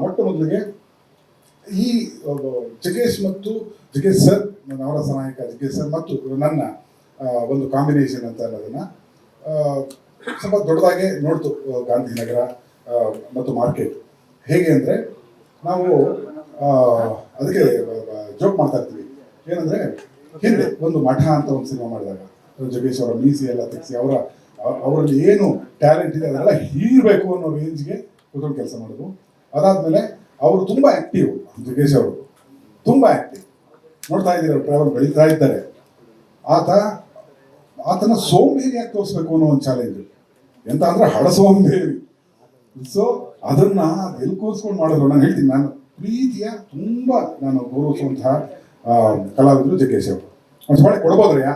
ಮೊಟ್ಟ ಮೊದಲಿಗೆ ಈ ಜಗೇಶ್ ಮತ್ತು ಜಗೇಶ್ ಸರ್, ನನ್ನ ಅವರ ಸಹಾಯಕ ಜಗೇಶ್ ಸರ್ ಮತ್ತು ನನ್ನ ಒಂದು ಕಾಂಬಿನೇಷನ್ ಅಂತ ಅನ್ನೋದನ್ನ ಸ್ವಲ್ಪ ದೊಡ್ಡದಾಗೆ ನೋಡ್ತು ಗಾಂಧಿನಗರ ಮತ್ತು ಮಾರ್ಕೆಟ್ ಹೇಗೆ ಅಂದರೆ ನಾವು ಅದಕ್ಕೆ ಜೋಕ್ ಮಾಡ್ತಾ ಇರ್ತೀವಿ. ಏನಂದ್ರೆ ಹಿಂದೆ ಒಂದು ಮಠ ಅಂತ ಒಂದು ಸಿನಿಮಾ ಮಾಡಿದಾಗ, ಜಗೇಶ್ ಅವರ ಮೀಸಿ ಎಲ್ಲ ತೆಗೆಸಿ ಅವರ ಅವರಲ್ಲಿ ಏನು ಟ್ಯಾಲೆಂಟ್ ಇದೆ ಅದೆಲ್ಲ ಹೀರಬೇಕು ಅನ್ನೋ ರೇಂಜ್ಗೆ ಕೂತ್ಕೊಂಡು ಕೆಲಸ ಮಾಡೋದು ಅದಾದ್ಮೇಲೆ ಅವರು ತುಂಬಾ ಆಕ್ಟಿವ್ ಜಗೇಶ್ ಅವರು. ತುಂಬಾ ಆಕ್ಟಿವ್ ನೋಡ್ತಾ ಇದ್ದೀರ ಟ್ರಾವೆಲ್ ಬೆಳೀತಾ ಇದ್ದಾರೆ. ಆತ, ಆತನ ಸೋಂಬೇರಿಯಾಗಿ ತೋರಿಸ್ಬೇಕು ಅನ್ನೋ ಒಂದು ಚಾಲೆಂಜ್ ಎಂತ ಅಂದ್ರೆ ಹಳ ಸೋಂಬೇರಿ ಸೊ ಅದನ್ನ ಎಲ್ಲಿ ಕೂರಿಸ್ಕೊಂಡು ಮಾಡಿದ್ರು? ನಾನು ಹೇಳ್ತೀನಿ, ನಾನು ಪ್ರೀತಿಯ ತುಂಬಾ ನಾನು ಗೌರವಿಸುವಂತಹ ಕಲಾವಿದರು ಜಗ್ಗೇಶ್ ಅವರು. ಒಂದು ಮಾಡಿ ಕೊಡ್ಬೋದ್ರಯ್ಯ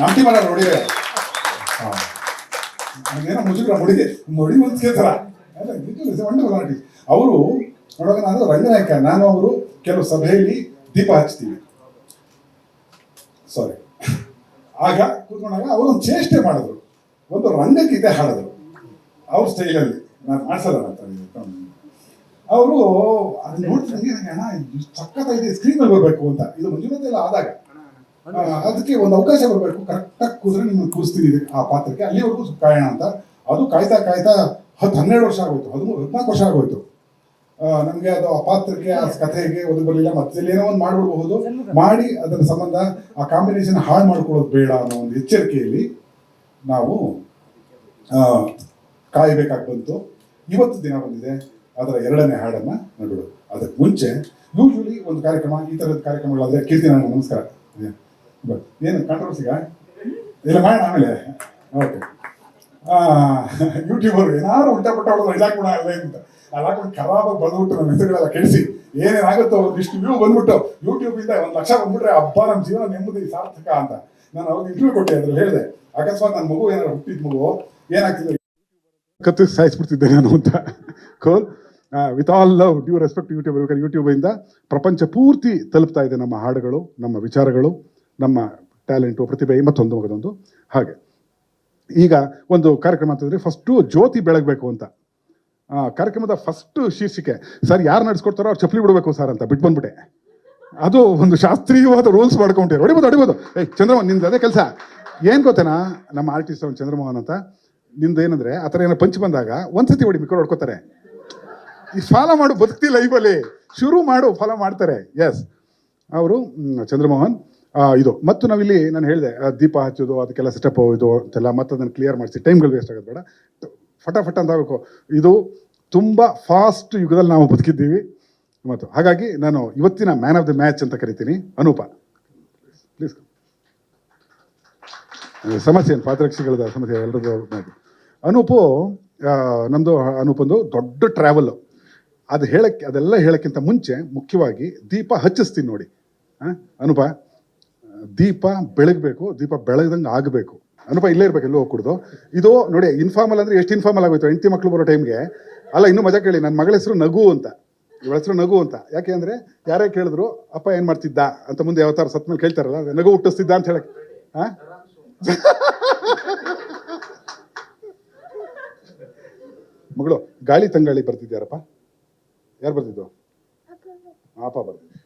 ನಾಟಿ ಮರ ನೋಡಿದ್ರೆ. ಏನೋ ಮುಜುಗರ ಮುಡಿಗೆ, ಮುಡಿ ಒಂದು ಥರ. ವಂಡರ್ಫುಲ್ ಆರ್ಟಿಸ್ಟ್ ಅವರು ನೋಡುವಾಗ ನಾನು ರಂಗನಾಯಕ ನಾನು ಅವರು ಕೆಲವು ಸಭೆಯಲ್ಲಿ ದೀಪ ಹಚ್ತೀವಿ. ಸಾರಿ ಆಗ ಕೂತ್ಕೊಂಡಾಗ ಅವರು ಒಂದು ಚೇಷ್ಟೆ ಮಾಡಿದ್ರು. ಒಂದು ರಂಗಗೀತೆ ಹಾಡಿದ್ರು ಅವ್ರ ಸ್ಟೈಲಲ್ಲಿ. ನಾನು ಮಾಡ್ಸಲ್ಲ ಅಂತ ಅವರು ಅದನ್ನ ನೋಡ್ತೀನಿ ನನಗೆ ಅಣ್ಣ ಇದು ಸ್ಕ್ರೀನಲ್ಲಿ ಬರಬೇಕು ಅಂತ. ಇದು ಮಂಜುನಾಥ ಎಲ್ಲ ಆದಾಗ. ಅದಕ್ಕೆ ಒಂದು ಅವಕಾಶ ಬರಬೇಕು. ಕರೆಕ್ಟಾಗಿ ಕೂತ್ರೆ ನಿಮ್ಮನ್ನು ಕೂರಿಸ್ತೀನಿ ಇದಕ್ಕೆ ಆ ಪಾತ್ರಕ್ಕೆ. ಅಲ್ಲಿವರೆಗೂ ಕಾಯೋಣ ಅಂತ. ಅದು ಕಾಯ್ತಾ ಕಾಯ್ತಾ ಹತ್ತು ಹನ್ನೆರಡು ವರ್ಷ ಆಗೋಯ್ತು. ಹದಿಮೂರು ಹದಿನಾಲ್ಕು ವರ್ಷ ಆಗೋಯ್ತು. ನಮಗೆ ಅದು ಆ ಪಾತ್ರಕ್ಕೆ ಆ ಕಥೆಗೆ ಒದಗಿ ಬರಲಿಲ್ಲ. ಮತ್ತೆ ಏನೋ ಒಂದು ಮಾಡ್ಬಿಡ್ಬಹುದು. ಮಾಡಿ ಅದರ ಸಂಬಂಧ ಆ ಕಾಂಬಿನೇಷನ್ ಹಾಳು ಮಾಡ್ಕೊಳ್ಳೋದು ಬೇಡ ಅನ್ನೋ ಒಂದು ಎಚ್ಚರಿಕೆಯಲ್ಲಿ ನಾವು ಆ, ಕಾಯಬೇಕಾಗಿ ಬಂತು ಇವತ್ತು ದಿನ ಬಂದಿದೆ. ಅದರ ಎರಡನೇ ಹಾಡನ್ನ ನೋಡೋದು ಅದಕ್ಕೆ ಮುಂಚೆ ಯೂಶುವಲಿ ಒಂದು ಕಾರ್ಯಕ್ರಮ ಈ ಥರದ ಕಾರ್ಯಕ್ರಮಗಳಾದ್ರೆ ಕೀರ್ತಿ ನಾನು ನಮಸ್ಕಾರ. ಬಟ್ ಏನು ಏನು ಕಾಂಟ್ರವರ್ಸಿಗ ಇಲ್ಲ ಮಾಡೋಣ ಆಮೇಲೆ. ಓಕೆ ಯೂಟ್ಯೂಬರ್ ಏನಾದ್ರು ಉಲ್ಟಾ ಪಟ್ಟ ಹೊಡೆದ್ರೆ ಕೂಡ ಅಲ್ಲ ಅಂತ. ಅದಾಕೊಂಡು ಖರಾಬಾಗಿ ಬಂದ್ಬಿಟ್ಟು ನಮ್ಮ ಹೆಸರುಗಳೆಲ್ಲ ಕೆಡಿಸಿ ಏನೇನಾಗುತ್ತೋ ಇಷ್ಟು ವ್ಯೂ ಬಂದ್ಬಿಟ್ಟು ಯೂಟ್ಯೂಬ್ ಇಂದ ಒಂದು ಲಕ್ಷ ಬಂದ್ಬಿಟ್ರೆ ಹಬ್ಬ ನಮ್ಮ ಜೀವನ ನೆಮ್ಮದಿ, ಸಾರ್ಥಕ ಅಂತ. ನಾನು ಅವಾಗ ಇಂಟರ್ವ್ಯೂ ಕೊಟ್ಟೆ, ಅದ್ರಲ್ಲಿ ಹೇಳಿದೆ, ಅಕಸ್ಮಾತ್ ನನ್ನ ಮಗು ಏನಾದ್ರು ಹುಟ್ಟಿದ ಮಗು, ಏನಾಗ್ತಿದೆ? ಕತ್ತು ಸಾಯಿಸ್ಬಿಡ್ತಿದ್ದೆ ನಾನು ಅಂತ. ಕೋಲ್ with all love due respect YouTube ಬೇಕಾದ್ರೆ ಯೂಟ್ಯೂಬಿಂದ ಪ್ರಪಂಚ ಪೂರ್ತಿ ತಲುಪ್ತಾ ಇದೆ ನಮ್ಮ ಹಾಡುಗಳು, ನಮ್ಮ ವಿಚಾರಗಳು, ನಮ್ಮ ಟ್ಯಾಲೆಂಟು ಪ್ರತಿಭೆ, ಮತ್ತೊಂದು ಮಗದೊಂದು. ಹಾಗೆ. ಈಗ ಒಂದು ಕಾರ್ಯಕ್ರಮ ಅಂತಂದ್ರೆ ಫಸ್ಟು ಜ್ಯೋತಿ ಬೆಳಗಬೇಕು ಅಂತ. ಕಾರ್ಯಕ್ರಮದ ಫಸ್ಟ್ ಶೀರ್ಷಿಕೆ, ಸರ್ ಯಾರು ನಡೆಸ್ಕೊಡ್ತಾರೋ ಅವ್ರು ಚಪ್ಪಲಿ ಬಿಡಬೇಕು ಸರ್ ಅಂತ ಬಿಟ್ಟು ಬಂದ್ಬಿಟ್ಟೆ. ಅದು ಒಂದು ಶಾಸ್ತ್ರೀಯವಾದ ರೂಲ್ಸ್ ಮಾಡ್ಕೊಂಡಿರೋ ಹೊಡಿಬೋದು ಹೊಡಿಬೋದು. ಏ ಚಂದ್ರಮೋಹನ್, ನಿಂದು ಅದೇ ಕೆಲಸ. ಏನು ಗೊತ್ತೇನಾ? ನಮ್ಮ ಆರ್ಟಿಸ್ಟ್ ಅವ್ನು ಚಂದ್ರಮೋಹನ್ ಅಂತ. ನಿಂದು ಏನಂದರೆ, ಆ ಥರ ಏನೋ ಪಂಚ್ ಬಂದಾಗ ಒಂದ್ಸತಿ ಹೊಡಿ ಮಿಕ್ಕರು ಹೊಡ್ಕೋತಾರೆ. ಈ ಫಾಲೋ ಮಾಡು, ಬದುಕ್ತಿ ಲೈಫಲ್ಲಿ ಶುರು ಮಾಡು ಫಾಲೋ ಮಾಡ್ತಾರೆ. ಎಸ್ ಅವರು ಚಂದ್ರಮೋಹನ್ ಇದು. ಮತ್ತು ನಾವಿಲ್ಲಿ ನಾನು ಹೇಳಿದೆ ದೀಪ ಹಚ್ಚೋದು, ಅದಕ್ಕೆಲ್ಲ ಸೆಟಪ್ ಇದು, ಅಂತೆಲ್ಲ, ಮತ್ತೆ ಅದನ್ನು ಕ್ಲಿಯರ್ ಮಾಡಿಸಿ. ಟೈಮ್ಗಳು ವೇಸ್ಟ್ ಆಗೋದು ಬೇಡ. ಫಟಾಫಟ್ ಅಂತ ಆಗಬೇಕು. ಇದು ತುಂಬ ಫಾಸ್ಟ್ ಯುಗದಲ್ಲಿ ನಾವು ಬದುಕಿದ್ದೀವಿ. ಮತ್ತು ಹಾಗಾಗಿ ನಾನು ಇವತ್ತಿನ ಮ್ಯಾನ್ ಆಫ್ ದ ಮ್ಯಾಚ್ ಅಂತ ಕರಿತೀನಿ. ಅನೂಪ. ಪ್ಲೀಸ್ ಸಮಸ್ಯೆ ಏನು? ಪಾತ್ರಕ್ಷಿಗಳದ ಸಮಸ್ಯೆ ಎಲ್ಲರದ್ದು ಅನೂಪು ನಮ್ಮದು ಅನೂಪಂದು ದೊಡ್ಡ ಟ್ರಾವೆಲ್ಲು ಅದು ಹೇಳಕ್ಕೆ, ಅದೆಲ್ಲ ಹೇಳಕ್ಕಿಂತ ಮುಂಚೆ ಮುಖ್ಯವಾಗಿ ದೀಪ ಹಚ್ಚಿಸ್ತೀನಿ ನೋಡಿ. ಹಾಂ ಅನೂಪ. ದೀಪ ಬೆಳಗಬೇಕು, ದೀಪ ಬೆಳಗ್ದಂಗೆ ಆಗಬೇಕು. ಅನುಪ ಇಲ್ಲೇ ಇರ್ಬೇಕು, ಎಲ್ಲೋ ಹೋಗ್ಕೊಡ್ದು. ಇದು ನೋಡಿ ಇನ್ಫಾರ್ಮಲ್ ಅಂದರೆ ಎಷ್ಟು ಇನ್ಫಾರ್ಮಲ್ ಆಗೋಯ್ತು? ಹೆಂಡತಿ ಮಕ್ಕಳು ಬರೋ ಟೈಮ್ಗೆ ಅಲ್ಲ, ಇನ್ನೂ ಮಜಾ ಕೇಳಿ ನನ್ನ ಮಗಳ ಹೆಸರು ನಗು ಅಂತ. ಇವಳ ಹೆಸರು ನಗು ಅಂತ. ಯಾಕೆ ಅಂದರೆ, ಯಾರೇ ಕೇಳಿದ್ರು, ಅಪ್ಪ, ಏನು ಮಾಡ್ತಿದ್ದ? ಅಂತ ಮುಂದೆ ಯಾವ ಥರ ಸತ್ ಮೇಲೆ ಕೇಳ್ತಾರಲ್ಲ ನಗು ಹುಟ್ಟಿಸ್ತಿದ್ದ ಅಂತ ಹೇಳಕ್ಕೆ ಹಾ ಮಗಳು, ಗಾಳಿ ತಂಗಾಳಿ ಬರ್ತಿದ್ಯಾರಪ್ಪ? ಯಾರು ಬರ್ತಿದ್ದು ಅಪ್ಪ ಬರ್ತಿದ್ದು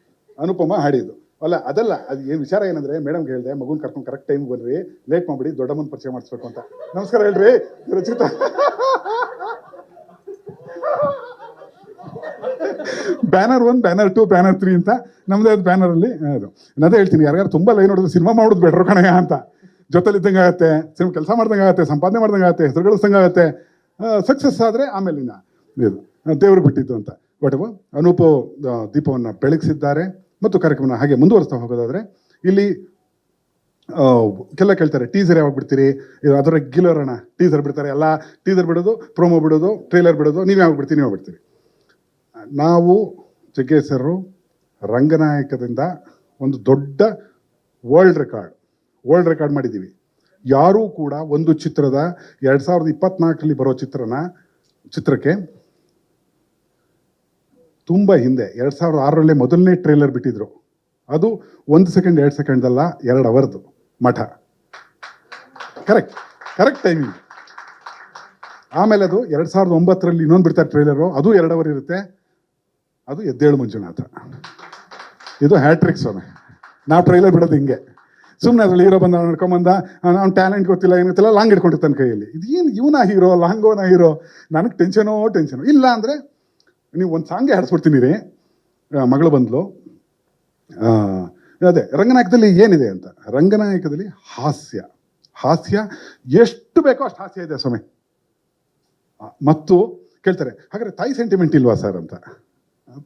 ಅನುಪಮ ಹಾಡಿದ್ದು. ಅಲ್ಲ, ಅದಲ್ಲ, ಅದು ಏನು ವಿಚಾರ ಏನಂದ್ರೆ ಮೇಡಮ್ ಹೇಳಿದೆ, ಮಗುನ್ ಕರ್ಕೊಂಡು ಕರೆಕ್ಟ್ ಟೈಮ್ ಬನ್ರಿ ಲೇಟ್ ಮಾಡ್ಬಿಡಿ, ದೊಡ್ಡಮ್ಮನ ಪರಿಚಯ ಮಾಡಿಸ್ಬೇಕು ಅಂತ. ನಮಸ್ಕಾರ ಹೇಳ್ರಿ, Rachita. Banner one, banner two, banner three ಅಂತ, ನಮ್ದೇ ಅದು ಬ್ಯಾನರ್ ಅಲ್ಲಿ ಅದು ಅದೇ ಹೇಳ್ತೀನಿ ಯಾರ್ಯಾರು ತುಂಬಾ ಲೈನ್ ನೋಡಿದ್ರೆ ಸಿನಿಮಾ ಮಾಡೋದು ಬೆಟ್ರು ಕಣಯ್ಯ ಅಂತ. ಜೊತೆಲಿ ಇದ್ದಂಗೆ ಆಗತ್ತೆ ಸಿನಿಮಾ ಕೆಲಸ ಮಾಡ್ದಂಗೆ ಆಗುತ್ತೆ ಸಂಪಾದನೆ ಮಾಡ್ದಂಗೆ ಆಗುತ್ತೆ ಹೆಸರು ಗಳಿಸ್ದಂಗೆ ಆಗುತ್ತೆ ಸಕ್ಸಸ್ ಆದರೆ ಆಮೇಲೆ ಇದು ದೇವ್ರಿಗೆ ಬಿಟ್ಟಿದ್ದು ಅಂತ. ಬಟ್ ಅನೂಪ ದೀಪವನ್ನ ಬೆಳಗಿಸಿದ್ದಾರೆ. ಮತ್ತು ಕಾರ್ಯಕ್ರಮನ ಹಾಗೆ ಮುಂದುವರಿಸ್ತಾ ಹೋಗೋದಾದ್ರೆ, ಇಲ್ಲಿ ಕೆಲ ಕೇಳ್ತಾರೆ ಟೀಸರ್ ಯಾವಾಗ ಬಿಡ್ತೀರಿ ಅದರ ಅದು ರೆಗ್ಯುಲರ್ ಅಣ್ಣ ಟೀಸರ್ ಬಿಡ್ತಾರೆ. ಎಲ್ಲ ಟೀಸರ್ ಬಿಡೋದು ಪ್ರೋಮೋ ಬಿಡೋದು ಟ್ರೇಲರ್ ಬಿಡೋದು, ನೀವು ಯಾವಾಗ ಬಿಡ್ತೀರಿ ನೀವು ಬಿಡ್ತೀರಿ ನಾವು ಜಗ್ಗೇಶರು ರಂಗನಾಯಕದಿಂದ ಒಂದು ದೊಡ್ಡ ವರ್ಲ್ಡ್ ರೆಕಾರ್ಡ್ ವರ್ಲ್ಡ್ ರೆಕಾರ್ಡ್ ಮಾಡಿದ್ದೀವಿ. ಯಾರೂ ಕೂಡ ಒಂದು ಚಿತ್ರದ ಎರಡು ಸಾವಿರದ ಇಪ್ಪತ್ನಾಲ್ಕರಲ್ಲಿ ಬರೋ ಚಿತ್ರನ, ಚಿತ್ರಕ್ಕೆ ತುಂಬ ಹಿಂದೆ, ಎರಡು ಸಾವಿರದ ಆರರಲ್ಲೇ ಮೊದಲನೇ ಟ್ರೇಲರ್ ಬಿಟ್ಟಿದ್ರು. ಅದು ಒಂದು ಸೆಕೆಂಡ್ ಎರಡು ಸೆಕೆಂಡ್ದಲ್ಲ ಎರಡು ಅವರ್ದು ಮಠ. ಕರೆಕ್ಟ್ ಕರೆಕ್ಟ್ ಟೈಮಿಂಗ್ ಆಮೇಲೆ ಅದು ಎರಡು ಸಾವಿರದ ಒಂಬತ್ತರಲ್ಲಿ ಇನ್ನೊಂದು ಬಿಡ್ತಾರೆ ಟ್ರೇಲರು ಅದು ಎರಡು ಅವರ್ ಇರುತ್ತೆ. ಅದು ಎದ್ದೇಳು ಮಂಜುನಾಥ. ಇದು ಹ್ಯಾಟ್ರಿಕ್ ಸ್ವಾಮಿ. ನಾವು ಟ್ರೈಲರ್ ಬಿಡೋದು ಹಿಂಗೆ. ಸುಮ್ಮನೆ ಅದ್ರಲ್ಲಿ ಹೀರೋ ಬಂದ ನಡ್ಕೊಂಬಂದ ನಾನು ಟ್ಯಾಲೆಂಟ್ ಗೊತ್ತಿಲ್ಲ, ಏನು ಗೊತ್ತಿಲ್ಲ ಲಾಂಗ್ ಇಟ್ಕೊಂಡಿರ್ತಾನೆ ಕೈಯಲ್ಲಿ. ಇದು ಏನು ಇವನ ಹೀರೋ ಲಾಂಗೋನ ಹೀರೋ ನನಗೆ ಟೆನ್ಷನೋ ಟೆನ್ಷನೋ ಇಲ್ಲ ಅಂದರೆ ನೀವು ಒಂದು ಸಾಂಗೆ ಹಾಡಿಸ್ಬಿಡ್ತೀನಿ ರೀ. ಮಗಳು ಬಂದ್ಲು. ಅದೇ ರಂಗನಾಯಕದಲ್ಲಿ ಏನಿದೆ ಅಂತ. ರಂಗನಾಯಕದಲ್ಲಿ ಹಾಸ್ಯ. ಹಾಸ್ಯ ಎಷ್ಟು ಬೇಕೋ ಅಷ್ಟು ಹಾಸ್ಯ ಇದೆ ಸ್ವಾಮಿ. ಮತ್ತು ಕೇಳ್ತಾರೆ ಹಾಗಾದ್ರೆ ತಾಯಿ ಸೆಂಟಿಮೆಂಟ್ ಇಲ್ವಾ ಸರ್ ಅಂತ?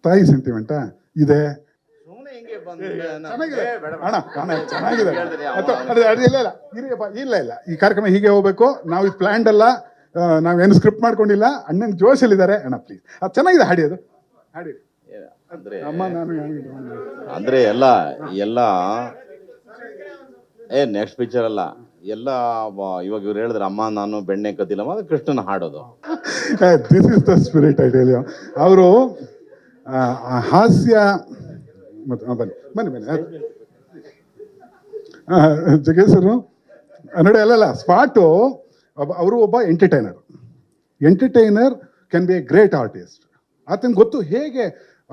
ತಾಯಿ ಸೆಂಟಿಮೆಂಟಾ ಇದೆ. ಚೆನ್ನಾಗಿದೆ. ಇಲ್ಲ ಇಲ್ಲ. ಇರಿಯಪ್ಪ ಇಲ್ಲ ಇಲ್ಲ. ಈ ಕಾರ್ಯಕ್ರಮ ಹೀಗೆ ಹೋಗ್ಬೇಕು. ನಾವು ಇದು ಪ್ಲ್ಯಾಂಡ್ ಅಲ್ಲ. ನಾವೇನು ಸ್ಕ್ರಿಪ್ಟ್ ಮಾಡ್ಕೊಂಡಿಲ್ಲ ಅಣ್ಣನ ಜೋಶಲ್ಲಿದ್ದಾರೆ ಅಣ್ಣ ಪ್ಲೀಸ್ ಅದು ಚೆನ್ನಾಗಿದೆ ಹಾಡಿ ಅದು. ಹಾಡಿ. ಅಂದ್ರೆ ಅಮ್ಮ ನಾನು ಅಂದ್ರೆ ಎಲ್ಲ ಎಲ್ಲ ಏ ನೆಕ್ಸ್ಟ್ ಪಿಕ್ಚರ್ ಅಲ್ಲ. ಎಲ್ಲ ಇವಾಗ ಇವ್ರು ಹೇಳಿದ್ರೆ ಅಮ್ಮ ನಾನು ಬೆಣ್ಣೆ ಕದ್ದಿಲ್ಲಮ್ಮ ಅದು ಕೃಷ್ಣನ ಹಾಡೋದು. This is the spirit I tell you ಅವರು ಹಾಸ್ಯ ಮತ್ತು ಬನ್ನಿ ಬನ್ನಿ ಬನ್ನಿ. ಜಗೇಶ್ವರು ನೋಡಿ ಅಲ್ಲಲ್ಲ ಸ್ಪಾಟು ಅವರು ಒಬ್ಬ entertainer entertainer can be a great artist ಆತನಿಗೆ ಗೊತ್ತು ಹೇಗೆ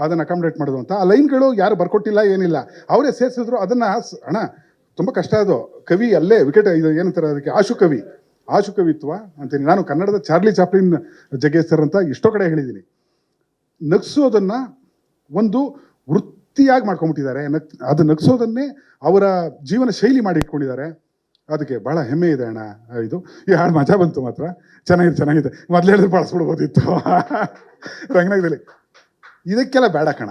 ಅದನ್ನು ಅಕಾಮಡೇಟ್ ಮಾಡೋದು ಅಂತ. ಆ ಲೈನ್ಗಳು ಯಾರು ಬರ್ಕೊಟ್ಟಿಲ್ಲ, ಏನಿಲ್ಲ. ಅವರೇ ಸೇರಿಸಿದ್ರು, ಅದನ್ನು ಅಣ್ಣ, ತುಂಬ ಕಷ್ಟ ಅದು. ಕವಿ ಅಲ್ಲೇ, ವಿಕೆಟ್ ಇದು ಏನಂತಾರೆ ಅದಕ್ಕೆ? ಆಶು ಕವಿ. ಆಶು ಕವಿತ್ವ ಅಂತೀನಿ. ನಾನು ಕನ್ನಡದ ಚಾರ್ಲಿ ಚಾಪ್ಲಿನ್ ಜಗೇಶ್ ಸರ್ ಅಂತ ಎಷ್ಟೋ ಕಡೆ ಹೇಳಿದ್ದೀನಿ ನಗ್ಸೋದನ್ನ ಒಂದು ವೃತ್ತಿಯಾಗಿ ಮಾಡ್ಕೊಂಬಿಟ್ಟಿದ್ದಾರೆ ನಗ್ ಅದು ನಗ್ಸೋದನ್ನೇ ಅವರ ಜೀವನ ಶೈಲಿ ಮಾಡಿ ಇಟ್ಕೊಂಡಿದ್ದಾರೆ. ಅದಕ್ಕೆ ಬಹಳ ಹೆಮ್ಮೆ ಇದೆ ಅಣ್ಣ, ಇದು. ಈ ಹಾಡು ಮಜಾ ಬಂತು ಮಾತ್ರ. ಚೆನ್ನಾಗಿದೆ ಚೆನ್ನಾಗಿದೆ. ಮೊದಲು ಹೇಳಿದ್ರೆ ಬಳಸ್ಬಿಡ್ಬೋದಿತ್ತು. ರಂಗನಾಗದಲ್ಲಿ ಇದಕ್ಕೆಲ್ಲ ಬೇಡ ಕಣ.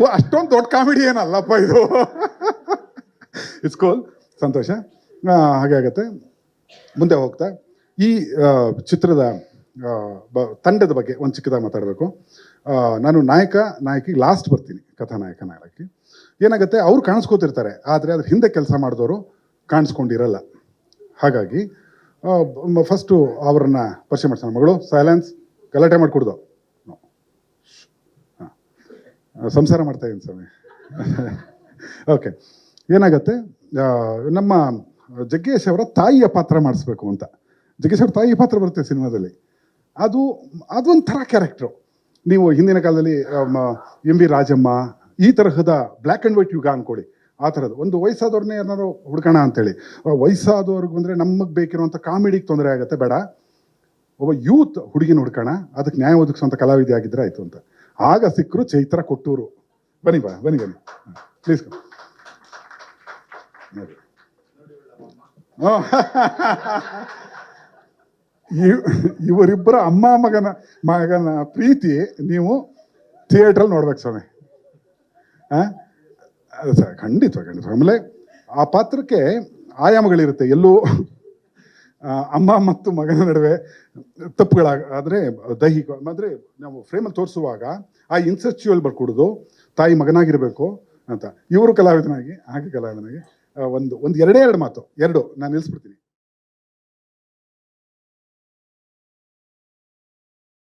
ಓ, ಅಷ್ಟೊಂದು ದೊಡ್ಡ ಕಾಮಿಡಿ ಏನಲ್ಲಪ್ಪ ಇದು. ಇಟ್ಸ್ ಕೋಲ್ ಸಂತೋಷ. ಹಾಗೆ ಆಗತ್ತೆ. ಮುಂದೆ ಹೋಗ್ತಾ. ಈ ಚಿತ್ರದ ಬ- ತಂಡದ ಬಗ್ಗೆ ಒಂದು ಚಿಕ್ಕದಾಗಿ ಮಾತಾಡಬೇಕು. ನಾನು ನಾಯಕ, ನಾಯಕಿ ಲಾಸ್ಟ್ ಬರ್ತೀನಿ, ಕಥಾನಾಯಕ ನಾಯಕಿ. ಏನಾಗುತ್ತೆ, ಅವ್ರು ಕಾಣಿಸ್ಕೋತಿರ್ತಾರೆ, ಆದರೆ ಅದ್ರ ಹಿಂದೆ ಕೆಲಸ ಮಾಡಿದವರು ಕಾಣಿಸ್ಕೊಂಡಿರಲ್ಲ. ಹಾಗಾಗಿ ಫಸ್ಟು ಅವರನ್ನ ಪರಿಚಯ ಮಾಡ್ಸೋಣ. ಮಗಳು ಸೈಲೆನ್ಸ್ ಗಲಾಟೆ ಮಾಡಿಕೊಡ್ದು. ಸಂಸಾರ ಮಾಡ್ತಾ ಇದ್ದೀನಿ ಸ್ವಾಮಿ. ಓಕೆ ಏನಾಗತ್ತೆ? ನಮ್ಮ ಜಗ್ಗೇಶ್ ಅವರ ತಾಯಿಯ ಪಾತ್ರ ಮಾಡಿಸ್ಬೇಕು ಅಂತ. ಜಗ್ಗೇಶ್ ಅವ್ರ ತಾಯಿಯ ಪಾತ್ರ ಬರುತ್ತೆ ಸಿನಿಮಾದಲ್ಲಿ. ಅದು, ಅದೊಂಥರ ಕ್ಯಾರೆಕ್ಟ್ರು ನೀವು ಹಿಂದಿನ ಕಾಲದಲ್ಲಿ ಎಂ ವಿ ರಾಜಮ್ಮ, ಈ ತರಹದ ಬ್ಲ್ಯಾಕ್ ಆ್ಯಂಡ್ ವೈಟ್ ಯುಗ ಅನ್ಕೊಳ್ಳಿ. ಆ ಥರದ್ದು ಒಂದು ವಯಸ್ಸಾದವ್ರನ್ನೇ ಏನಾದ್ರು ಹುಡ್ಕೋಣ ಅಂತೇಳಿ. ವಯಸ್ಸಾದವ್ರಿಗೆ ಬಂದರೆ ನಮಗೆ ಬೇಕಿರುವಂಥ ಕಾಮಿಡಿಗೆ ತೊಂದರೆ ಆಗುತ್ತೆ, ಬೇಡ. ಒಬ್ಬ ಯೂತ್ ಹುಡುಗಿನ ಹುಡ್ಕೋಣ ಅದಕ್ಕೆ ನ್ಯಾಯ ಒದಗಿಸುವಂಥ ಕಲಾವಿದೆ ಆಗಿದ್ರೆ ಆಯಿತು ಅಂತ. ಆಗ ಸಿಕ್ಕರು ಚೈತ್ರ ಕೊಟ್ಟೂರು. ಬನ್ನಿ ಬಾ, ಬನ್ನಿ ಬನ್ನಿ. ಪ್ಲೀಸ್ ಇವರಿಬ್ಬರ ಅಮ್ಮ ಮಗನ ಮಗನ ಪ್ರೀತಿ ನೀವು ಥಿಯೇಟ್ರಲ್ಲಿ ನೋಡ್ಬೇಕು ಸ್ವಾಮಿ. ಆ? ಸರ್, ಖಂಡಿತ ಖಂಡಿತ. ಆಮೇಲೆ ಆ ಪಾತ್ರಕ್ಕೆ ಆಯಾಮಗಳಿರುತ್ತೆ. ಎಲ್ಲೂ ಅಮ್ಮ ಮತ್ತು ಮಗನ ನಡುವೆ ತಪ್ಪುಗಳಾಗ, ಆದರೆ ದೈಹಿಕ ಅಂದರೆ ನಾವು ಫ್ರೇಮಲ್ಲಿ ತೋರಿಸುವಾಗ ಆ ಇನ್ಸೆಚುವಲ್ ಬರ್ಕೊಡೋದು ತಾಯಿ ಮಗನಾಗಿರಬೇಕು ಅಂತ. ಇವರು ಕಲಾವಿದನಾಗಿ, ಹಾಗೆ ಕಲಾವಿದನಾಗಿ ಒಂದು ಒಂದು ಎರಡೇ ಎರಡು ಮಾತು. ಎರಡು, ನಾನು ನಿಲ್ಲಿಸ್ಬಿಡ್ತೀನಿ